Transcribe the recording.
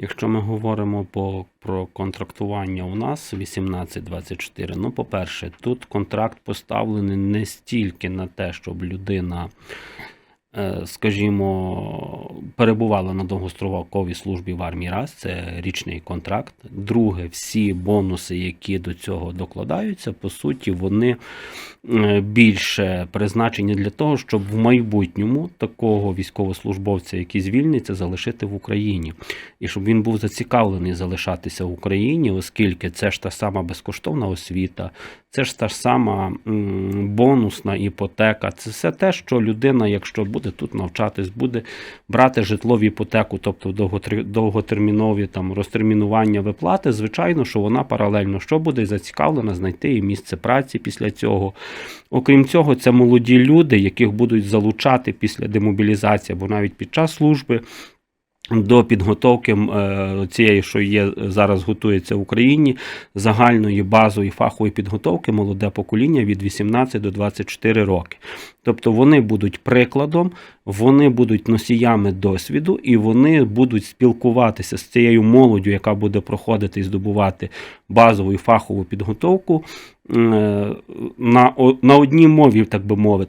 Якщо ми говоримо по, про контрактування у нас 18-24, ну, по-перше, тут контракт поставлений не стільки на те, щоб людина, е, скажімо, перебувала на довгостроковій службі в армії раз, це річний контракт. Друге, всі бонуси, які до цього докладаються, по суті, вони більше призначені для того, щоб в майбутньому такого військовослужбовця, який звільниться, залишити в Україні і щоб він був зацікавлений залишатися в Україні, оскільки це ж та сама безкоштовна освіта, це ж та сама бонусна іпотека. Це все те, що людина, якщо буде тут навчатись, буде брати житло в іпотеку, тобто довготермінові там розтермінування виплати. Звичайно, що вона паралельно що буде зацікавлена знайти і місце праці після цього. Окрім цього, це молоді люди, яких будуть залучати після демобілізації або навіть під час служби. До підготовки е, цієї, що є зараз готується в Україні, загальної базової фахової підготовки молоде покоління від 18 до 24 роки. Тобто вони будуть прикладом, вони будуть носіями досвіду, і вони будуть спілкуватися з цією молоддю, яка буде проходити і здобувати базову і фахову підготовку на, о- на одній мові, так би мовити.